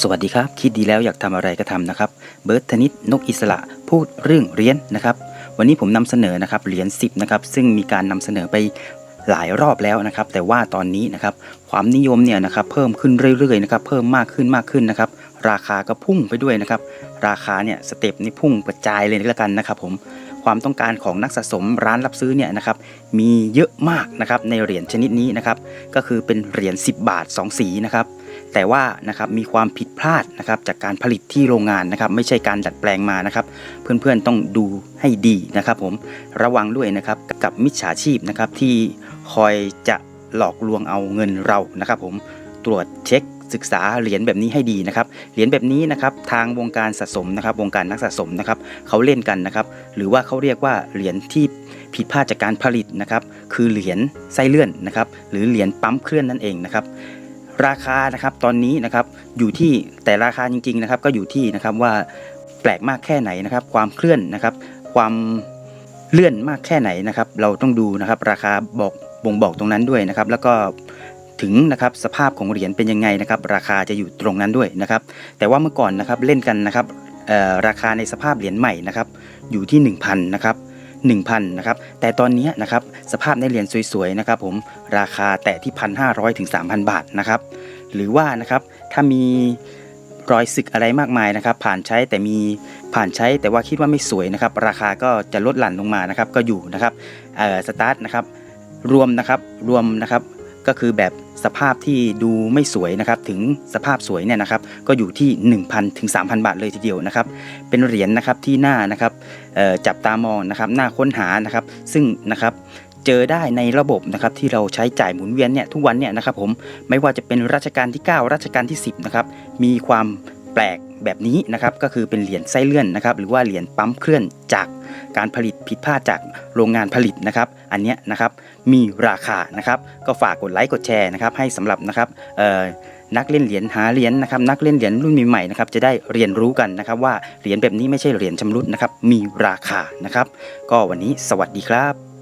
สวัสดีครับ คิดดีแล้วอยากทำอะไรก็ทำนะครับ เบิร์ตธนิตนกอิสระพูดเรื่องเหรียญนะครับ วันนี้ผมนำเสนอนะครับเหรียญ10นะครับซึ่งมีการนำเสนอไปหลายรอบแล้วนะครับ แต่ว่าตอนนี้นะครับความนิยมเนี่ยนะครับเพิ่มขึ้นเรื่อยๆนะครับเพิ่มมากขึ้นมากขึ้นนะครับ ราคาก็พุ่งไปด้วยนะครับ ราคาเนี่ยสเต็ปนี่พุ่งกระจายเลยแล้วกันนะครับ ผมความต้องการของนักสะสมร้านรับซื้อเนี่ยนะครับมีเยอะมากนะครับในเหรียญชนิดนี้นะครับ ก็คือเป็นเหรียญ10 บาท 2 สีนะครับ แต่ว่านะครับมีความผิดพลาดนะครับจากการผลิตที่โรงงานนะครับ ไม่ใช่การดัดแปลงมานะครับ เพื่อนๆต้องดูให้ดีนะครับ ผมระวังด้วยนะครับกับมิจฉาชีพนะครับที่คอยจะหลอกลวงเอาเงินเรานะครับ ผมตรวจเช็คศึกษาเหรียญแบบนี้ให้ดีนะครับ เหรียญแบบนี้นะครับทางวงการสะสมนะครับ วงการนักสะสมนะครับเขาเล่นกันนะครับ หรือว่าเขาเรียกว่าเหรียญที่ผิดพลาดจากการผลิตนะครับ คือเหรียญไส้เลื่อนนะครับ หรือเหรียญปั๊มเคลื่อนนั่นเองนะครับ ราคานะครับตอนนี้นะครับอยู่ที่แต่ราคาจริงๆนะครับก็อยู่ที่นะครับว่าแปลกมากแค่ไหนนะครับ ความเคลื่อนนะครับ ความเลื่อนมากแค่ไหนนะครับ เราต้องดูนะครับราคาบอกบ่งบอกตรงนั้นด้วยนะครับ แล้วก็ถึงนะครับสภาพของเหรียญเป็นยังไงนะครับ ราคาจะอยู่ตรงนั้นด้วยนะครับ แต่ว่าเมื่อก่อนนะครับเล่นกันนะครับราคาในสภาพเหรียญใหม่นะครับอยู่ที่ 1,000นะครับ 1,000นะครับแต่ตอนนี้นะครับสภาพในเหรียญสวยๆนะครับผมราคาแต่ที่ 1,500ถึง3,000 บาทนะครับหรือว่านะครับถ้ามีรอยสึกอะไรมากมายนะครับ ผ่านใช้แต่มีผ่านใช้แต่ว่าคิดว่าไม่สวยนะครับ ราคาก็จะลดหลั่นลงมานะครับก็อยู่นะครับสตาร์ทนะครับรวมนะครับรวมนะครับ ก็คือแบบสภาพที่ดูไม่สวยนะครับถึงสภาพสวยเนี่ยนะครับก็อยู่ที่ 1,000ถึง3,000 บาทเลยทีเดียวนะครับเป็นเหรียญนะครับที่หน้านะครับจับตามองนะครับหน้าค้นหานะครับซึ่งนะครับเจอได้ในระบบนะครับที่เราใช้จ่ายหมุนเวียนเนี่ยทุกวันเนี่ยนะครับผมไม่ว่าจะเป็นรัชกาลที่ 9 รัชกาลที่ 10นะครับมีความ ปลกแบบนี้นะครับก็คือเป็นเหรียญไส้เลื่อนนะครับหรือว่าเหรียญปั๊มเคลื่อนจากการผลิตผิดพลาดจากโรงงานผลิตนะครับอันเนี้ยนะครับมีราคานะครับก็ฝากกดไลค์กดแชร์นะครับให้สำหรับนะครับนักเล่นเหรียญหาเหรียญนะครับนักเล่นเหรียญรุ่นใหม่ๆนะครับจะได้เรียนรู้กันนะครับว่าเหรียญแบบนี้ไม่ใช่เหรียญชำรุดนะครับมีราคานะครับก็วันนี้สวัสดีครับ